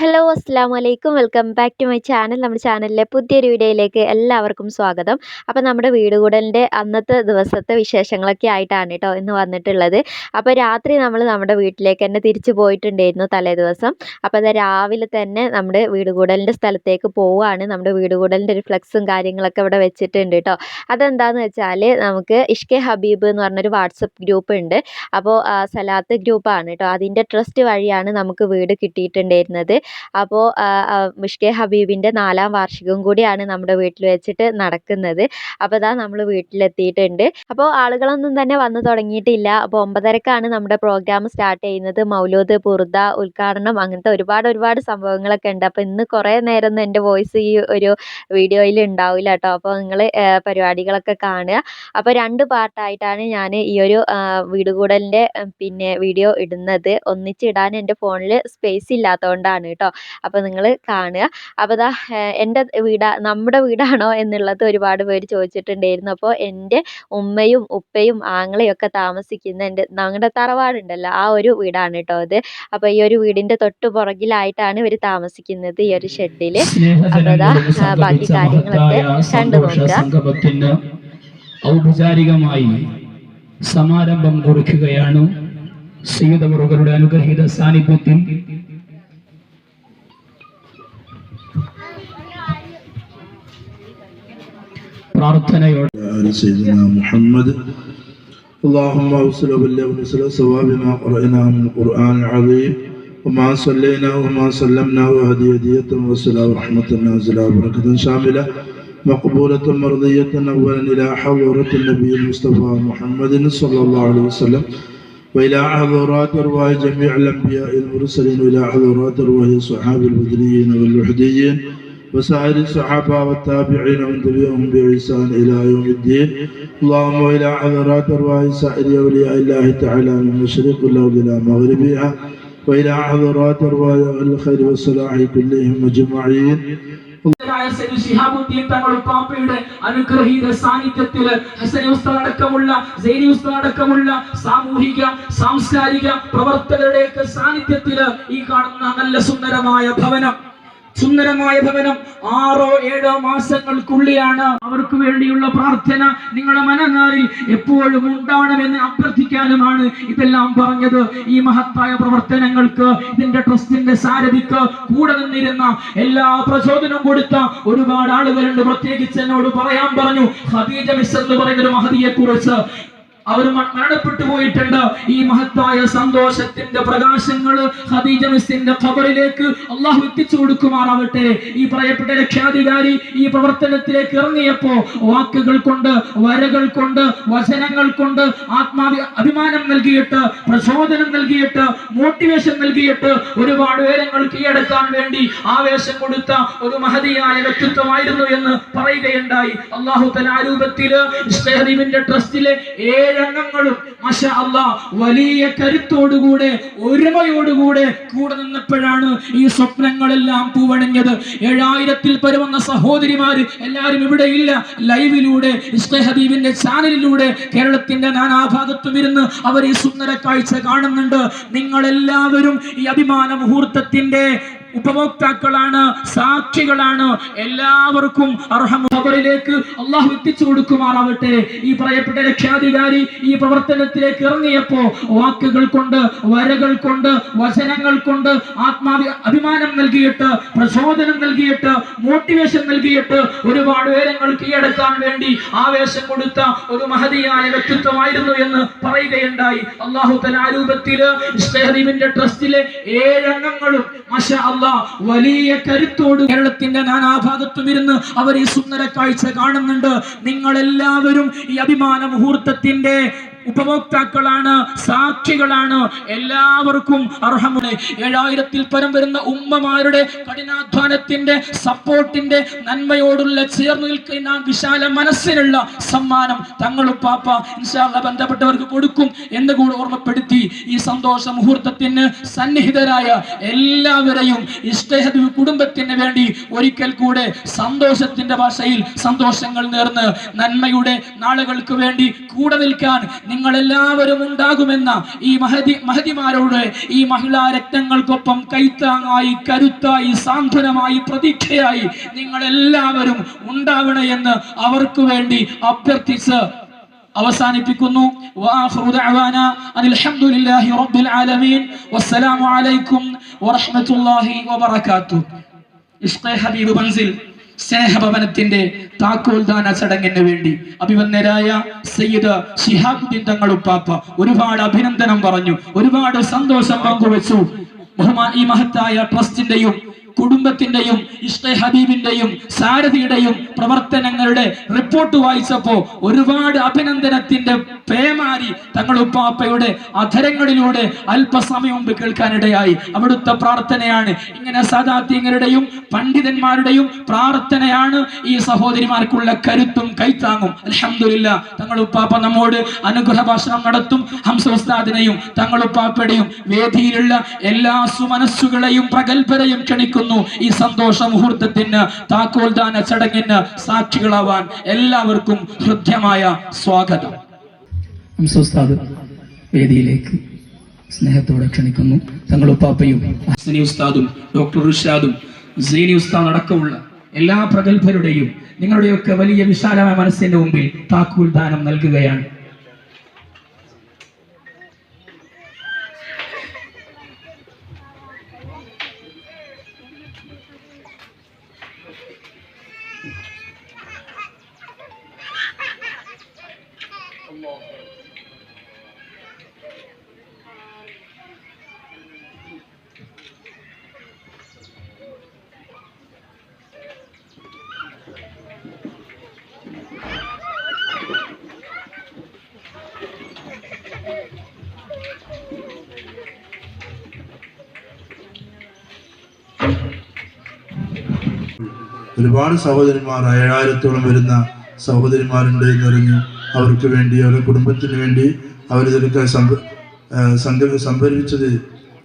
Hello അസ്സാം വലൈക്കും welcome back to my channel നമ്മുടെ ചാനലിലെ പുതിയൊരു വീഡിയോയിലേക്ക് എല്ലാവർക്കും സ്വാഗതം. അപ്പോൾ നമ്മുടെ വീട് കൂടലിന്റെ അന്നത്തെ ദിവസത്തെ വിശേഷങ്ങളൊക്കെ ആയിട്ടാണ് കേട്ടോ ഇന്ന് വന്നിട്ടുള്ളത്. അപ്പോൾ രാത്രി നമ്മൾ നമ്മുടെ വീട്ടിലേക്ക് തന്നെ തിരിച്ചു പോയിട്ടുണ്ടായിരുന്നു തലേ ദിവസം. അപ്പോൾ അത് രാവിലെ തന്നെ നമ്മുടെ വീട് കൂടലിന്റെ സ്ഥലത്തേക്ക് പോവുകയാണ്. നമ്മുടെ വീട് കൂടലിന്റെ ഒരു ഫ്ലെക്സും കാര്യങ്ങളൊക്കെ ഇവിടെ വെച്ചിട്ടുണ്ട് കേട്ടോ അതെന്താണെന്ന് വെച്ചാൽ നമുക്ക് ഇഷ്കെ ഹബീബ് എന്ന് പറഞ്ഞൊരു വാട്സപ്പ് ഗ്രൂപ്പ് ഉണ്ട്. അപ്പോൾ സലാത്ത് ഗ്രൂപ്പാണ് കേട്ടോ അതിന്റെ ട്രസ്റ്റ് വഴിയാണ് നമുക്ക് വീട് കിട്ടിയിട്ടുണ്ടായിരുന്നത്. അപ്പോൾ മുഷ്കെ ഹബീബിന്റെ നാലാം വാർഷികം കൂടിയാണ് നമ്മുടെ വീട്ടിൽ വെച്ചിട്ട് നടക്കുന്നത്. അപ്പോൾ ഇതാ നമ്മൾ വീട്ടിലെത്തിയിട്ടുണ്ട്. അപ്പോൾ ആളുകളൊന്നും തന്നെ വന്നു തുടങ്ങിയിട്ടില്ല. അപ്പോൾ ഒമ്പതരക്കാണ് നമ്മുടെ പ്രോഗ്രാം സ്റ്റാർട്ട് ചെയ്യുന്നത്. മൗലൂദ് ബുർദ ഉദ്ഘാടനം അങ്ങനത്തെ ഒരുപാട് ഒരുപാട് സംഭവങ്ങളൊക്കെ ഉണ്ട്. അപ്പോൾ ഇന്ന് കുറേ നേരം ഒന്നും എന്റെ വോയിസ് ഈ ഒരു വീഡിയോയിൽ ഉണ്ടാവില്ല കേട്ടോ. അപ്പോൾ നിങ്ങൾ പരിപാടികളൊക്കെ കാണുക. അപ്പോൾ രണ്ട് പാർട്ടായിട്ടാണ് ഞാൻ ഈ ഒരു വീടുകൂടലിന്റെ വീട് പിന്നെ വീഡിയോ ഇടുന്നത്. ഒന്നിച്ചിടാൻ എന്റെ ഫോണിൽ സ്പേസ് ഇല്ലാത്തതുകൊണ്ടാണ് കേട്ടോ. അപ്പോൾ നിങ്ങൾ കാണുക. അപ്പോൾ ദാ ഏഹ് എന്റെ വീടാ നമ്മുടെ വീടാണോ എന്നുള്ളത് ഒരുപാട് പേര് ചോദിച്ചിട്ടുണ്ടായിരുന്നു. അപ്പോൾ എന്റെ ഉമ്മയും ഉപ്പയും ആങ്ങളെയും ഒക്കെ താമസിക്കുന്ന എന്റെ ഞങ്ങളുടെ തറവാടുണ്ടല്ലോ ആ ഒരു വീടാണ് കേട്ടോ അത്. അപ്പോൾ ഈ ഒരു വീടിന്റെ തൊട്ട് പുറകിലായിട്ടാണ് ഇവർ താമസിക്കുന്നത് ഈ ഒരു ഷെഡിൽ. അപ്പോൾ ദാ ആ, ബാക്കി കാര്യങ്ങളൊക്കെ കണ്ടു നോക്കുക. ഔപചാരികമായി സമാരംഭം കുറിക്കുകയാണ് സീതമുറുകളുടെ അനുഗ്രഹീത സാന്നിധ്യത്തിൽ. പ്രാർത്ഥനയോടെ آل سيدنا محمد اللهم اوصل وبلغنا وصل ثواب ما قرأناه من القرآن العظيم وما صلينا وما سلمنا وهدي هدية وصلاة ورحمة نازلة وبركة شاملة مقبولة مرضية أولا إلى حضرة النبي المصطفى محمد صلى الله عليه وسلم وإلى حضرات أرواح جميع الأنبياء المرسلين وإلى حضرات أرواح الصحابة البدريين والوحديين وسائر الصحابة والتابعين ومن تبعهم بإحسان إلى يوم الدين اللهم إلى حضرات أرواح سائر أولياء الله تعالى من مشرق الأرض إلى مغربها وإلى حضرات أرواح أهل الخير والصلاح كلهم أجمعين ായ സയ്യിദ് ശിഹാബുദ്ദീൻ തങ്ങൾ പാപ്പയുടെ അനുഗ്രഹീത സാന്നിധ്യത്തില് ഹസനി ഉസ്താദ് അടക്കമുള്ള സൈനി ഉസ്താദ് അടക്കമുള്ള സാമൂഹിക സാംസ്കാരിക പ്രവർത്തകരുടെയൊക്കെ സാന്നിധ്യത്തില് ഈ കാണുന്ന നല്ല സുന്ദരമായ ഭവനം സുന്ദരമായ ഭവനം ആറോ ഏഴോ മാസങ്ങൾക്കുള്ളിലാണ് അവർക്ക് വേണ്ടിയുള്ള പ്രാർത്ഥന നിങ്ങളുടെ മനനാറിൽ എപ്പോഴും ഉണ്ടാവണമെന്ന് അഭ്യർത്ഥിക്കാനുമാണ് ഇതെല്ലാം പറഞ്ഞത്. ഈ മഹത്തായ പ്രവർത്തനങ്ങൾക്ക് ഇതിന്റെ ട്രസ്റ്റിന്റെ സാരഥിക്ക് കൂടെ നിന്നിരുന്ന എല്ലാ പ്രചോദനവും കൊടുത്ത ഒരുപാട് ആളുകളുണ്ട്. പ്രത്യേകിച്ച് എന്നോട് പറയാൻ പറഞ്ഞു. ഹദീജ മിസ് എന്ന് പറയുന്ന ഒരു മഹതിയെ കുറിച്ച് അവർ മരണപ്പെട്ടു പോയിട്ടുണ്ട്. ഈ മഹത്തായ സന്തോഷത്തിന്റെ പ്രകാശങ്ങൾ ഖദീജ മിസ്സിന്റെ ഖബറിലേക്ക് അള്ളാഹു എത്തിച്ചു കൊടുക്കുമാറാവട്ടെ. ഈ പ്രയപ്പെട്ട രക്ഷാധികാരി ഈ പ്രവർത്തനത്തിലേക്ക് ഇറങ്ങിയപ്പോ വാക്കുകൾ കൊണ്ട് വരകൾ കൊണ്ട് വചനങ്ങൾ കൊണ്ട് ആത്മാവി അഭിമാനം നൽകിയിട്ട് പ്രചോദനം നൽകിയിട്ട് മോട്ടിവേഷൻ നൽകിയിട്ട് ഒരുപാട് ഉയരങ്ങൾ കീഴടക്കാൻ വേണ്ടി ആവേശം കൊടുത്ത ഒരു മഹതിയായ വ്യക്തിത്വമായിരുന്നു എന്ന് പറയുകയുണ്ടായി. അള്ളാഹു തലാരൂപത്തിൽ ഇഷ്ടഹദീബിന്റെ ട്രസ്റ്റിലെ ഏഴംഗങ്ങളും മഷ അള്ളാ വലിയ കരുത്തോടുകൂടെ ഒരുമയോടുകൂടെ കൂടെ നിന്നപ്പോഴാണ് ഈ സ്വപ്നങ്ങളെല്ലാം പൂവണിഞ്ഞത്. ഏഴായിരത്തിൽ പരവുന്ന സഹോദരിമാര് എല്ലാവരും ഇവിടെ ഇല്ല. ലൈവിലൂടെ ഇഷ്ടഹദീബിന്റെ ചാനലിലൂടെ കേരളത്തിന്റെ നാനാഭാഗത്തും ഇരുന്ന് അവർ ഈ സുന്ദര കാഴ്ച കാണുന്നുണ്ട്. നിങ്ങളെല്ലാവരും ഈ അഭിമാന മുഹൂർത്തത്തിന്റെ ഉപഭോക്താക്കളാണ് സാക്ഷികളാണ്. എല്ലാവർക്കും അർഹമുഖബറിലേക്ക് അള്ളാഹു എത്തിച്ചു കൊടുക്കുമാറാവട്ടെ. ഈ പറയപ്പെട്ട രക്ഷാധികാരി ഈ പ്രവർത്തനത്തിലേക്ക് ഇറങ്ങിയപ്പോ വാക്കുകൾ കൊണ്ട് വരകൾ കൊണ്ട് വചനങ്ങൾ കൊണ്ട് ആത്മാവി അഭിമാനം നൽകിയിട്ട് പ്രചോദനം നൽകിയിട്ട് മോട്ടിവേഷൻ നൽകിയിട്ട് ഒരുപാട് ഉയരങ്ങൾ കീഴടക്കാൻ വേണ്ടി ആവേശം കൊടുത്ത ഒരു മഹതിയായ വ്യക്തിത്വമായിരുന്നു എന്ന് പറയുകയുണ്ടായി. അള്ളാഹു തലാരൂപത്തിൽ ട്രസ്റ്റിലെ ഏഴംഗങ്ങളും വലിയ കരുത്തോട് കേരളത്തിന്റെ നാനാഭാഗത്തും ഇരുന്ന് അവർ ഈ സുന്ദര കാഴ്ച കാണുന്നുണ്ട്. നിങ്ങൾ എല്ലാവരും ഈ അഭിമാന മുഹൂർത്തത്തിന്റെ ഉപഭോക്താക്കളാണ് സാക്ഷികളാണ്. എല്ലാവർക്കും അർഹമുണ്ട്. ഏഴായിരത്തിൽ പരം വരുന്ന ഉമ്മമാരുടെ കഠിനാധ്വാനത്തിന്റെ സപ്പോർട്ടിന്റെ നന്മയോടുള്ള ചേർന്ന് നിൽക്കുന്ന വിശാല മനസ്സിനുള്ള സമ്മാനം തങ്ങളും പാപ്പ ഇൻഷാല്ല ബന്ധപ്പെട്ടവർക്ക് കൊടുക്കും എന്ന് കൂടെ ഓർമ്മപ്പെടുത്തി ഈ സന്തോഷ മുഹൂർത്തത്തിന് സന്നിഹിതരായ എല്ലാവരെയും ഇഷ്ടഹദ് കുടുംബത്തിന് വേണ്ടി ഒരിക്കൽ കൂടെ സന്തോഷത്തിന്റെ ഭാഷയിൽ സന്തോഷങ്ങൾ നേർന്ന് നന്മയുടെ നാളുകൾക്ക് വേണ്ടി കൂടെ നിൽക്കാൻ നിങ്ങൾ എല്ലാവരും ഉണ്ടാകുമെന്ന ഈ മഹതി മഹതിമാരോട് ഈ മഹിളാ രക്തങ്ങൾക്കൊപ്പം കൈത്താങ്ങായി കരുത്തായി സാന്ത്വനമായി പ്രതീക്ഷയായി നിങ്ങൾ എല്ലാവരും ഉണ്ടാവണേ എന്ന് അവർക്ക് വേണ്ടി അഭ്യർത്ഥിച്ച് അവസാനിപ്പിക്കുന്നു. വആഖിറു ദഅവാന അനിൽ ഹംദുലില്ലാഹി റബ്ബിൽ ആലമീൻ. വസ്സലാമു അലൈക്കും വറഹ്മത്തുള്ളാഹി ഹബീബ് സ്നേഹഭവനത്തിന്റെ താക്കോൽദാന ചടങ്ങിന് വേണ്ടി അഭിവന്യരായ സയ്യിദ് ഷിഹാബുദ്ദീൻ തങ്ങൾ ഉപ്പാപ്പ ഒരുപാട് അഭിനന്ദനം പറഞ്ഞു ഒരുപാട് സന്തോഷം പങ്കുവച്ചു. ബഹുമാ ഈ മഹത്തായ ട്രസ്റ്റിന്റെയും കുടുംബത്തിന്റെയും ഇഷ്ടെ ഹബീബിന്റെയും സാരഥിയുടെയും പ്രവർത്തനങ്ങളുടെ റിപ്പോർട്ട് വായിച്ചപ്പോ ഒരുപാട് അഭിനന്ദനത്തിന്റെ പേമാരി തങ്ങൾ ഉപ്പാപ്പയുടെ അധരങ്ങളിലൂടെ അല്പസമയം മുമ്പ് കേൾക്കാനിടയായി. അവിടുത്തെ പ്രാർത്ഥനയാണ്. ഇങ്ങനെ സദാത്യങ്ങളുടെയും പണ്ഡിതന്മാരുടെയും പ്രാർത്ഥനയാണ് ഈ സഹോദരിമാർക്കുള്ള കരുത്തും കൈത്താങ്ങും. അലഹമില്ല തങ്ങൾ ഉപ്പാപ്പ നമ്മോട് അനുഗ്രഹ ഭാഷണം നടത്തും. ഹംസ ഉസ്താദിനെയും തങ്ങൾ ഉപ്പാപ്പയുടെയും വേദിയിലുള്ള എല്ലാ സുമനസ്സുകളെയും പ്രഗത്ഭരെയും ക്ഷണിക്കുന്നു. ഈ സന്തോഷ മുഹൂർത്തത്തിന് താക്കോൽദാന ചടങ്ങിന് സാക്ഷികളാവാൻ എല്ലാവർക്കും ഹൃദ്യമായ സ്വാഗതം. വേദിയിലേക്ക് സ്നേഹത്തോടെ ക്ഷണിക്കുന്നു. തങ്ങളുപ്പാപ്പയും ഹസനി ഉസ്താദും ഡോക്ടർ റുഷാദും സീനി ഉസ്താദ് അടക്കമുള്ള എല്ലാ പ്രഗത്ഭരുടെയും നിങ്ങളുടെയൊക്കെ വലിയ വിശാലമായ മനസ്സിന്റെ മുമ്പിൽ താക്കോൽ ദാനം നൽകുകയാണ്. ഒരുപാട് സഹോദരന്മാർ ഏഴായിരത്തോളം വരുന്ന സഹോദരിമാരുണ്ട് എന്നറിഞ്ഞ് അവർക്ക് വേണ്ടി അവരുടെ കുടുംബത്തിന് വേണ്ടി അവരിതൊക്കെ സംഭ സംഘ സംഭരിച്ചത്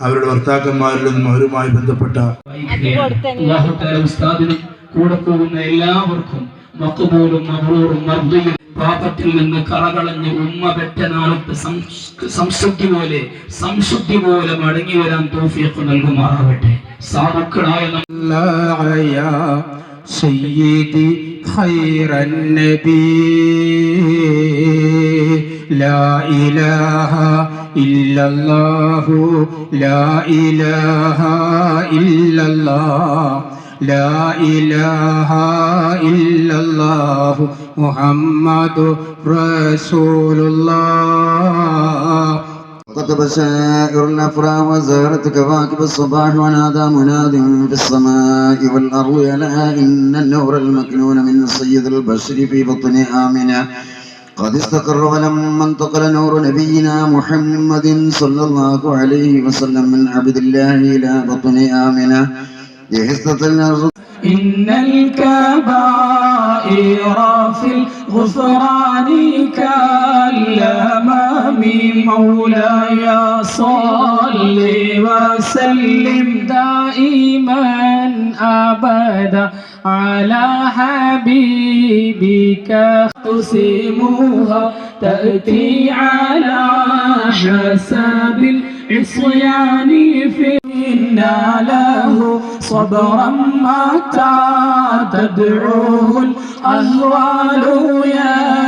അവരുടെ ഭർത്താക്കന്മാരിൽ നിന്നും അവരുമായി ബന്ധപ്പെട്ട ഉസ്താദിനും കൂടെ പോകുന്ന എല്ലാവർക്കും മക്കുബൂലും മബൂറും മർദ്ദയും പാപത്തിൽ നിന്ന് കറകളഞ്ഞ് ഉമ്മ പെറ്റ നാളത്ത് സംശുദ്ധി പോലെ സംശുദ്ധി പോലെ മടങ്ങി വരാൻ തോഫിയൊക്കെ നൽകുമാറാവട്ടെ. സാധുക്കളായ سيدي خير النبي. لا إله إلا الله. لا إله إلا الله. لا إله إلا الله. محمد رسول الله. قد بشائر الأفراح وزارت كواكب الصباح ونادى مناد في السماء والأرض ألا إن النور المكنون من سيد البشر في بطن آمنة. قد استقر ولما انتقل نور نبينا محمد صلى الله عليه وسلم من عبد الله إلى بطن آمنة. جهزت الأرض إن الكبائر في الغفران كالأمام مولاي صل وسلم دائما. أبدا على حبيبك تسيمها تأتي على حسب العصيان في له صبرا متى تدعوه الأهوال ينهزم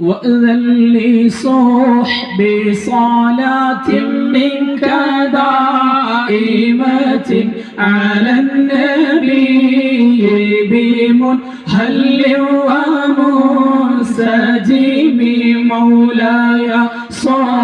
وأذن لصحب صلاة منك دائمة على النبي بمنهل ومنسجم مولاي صل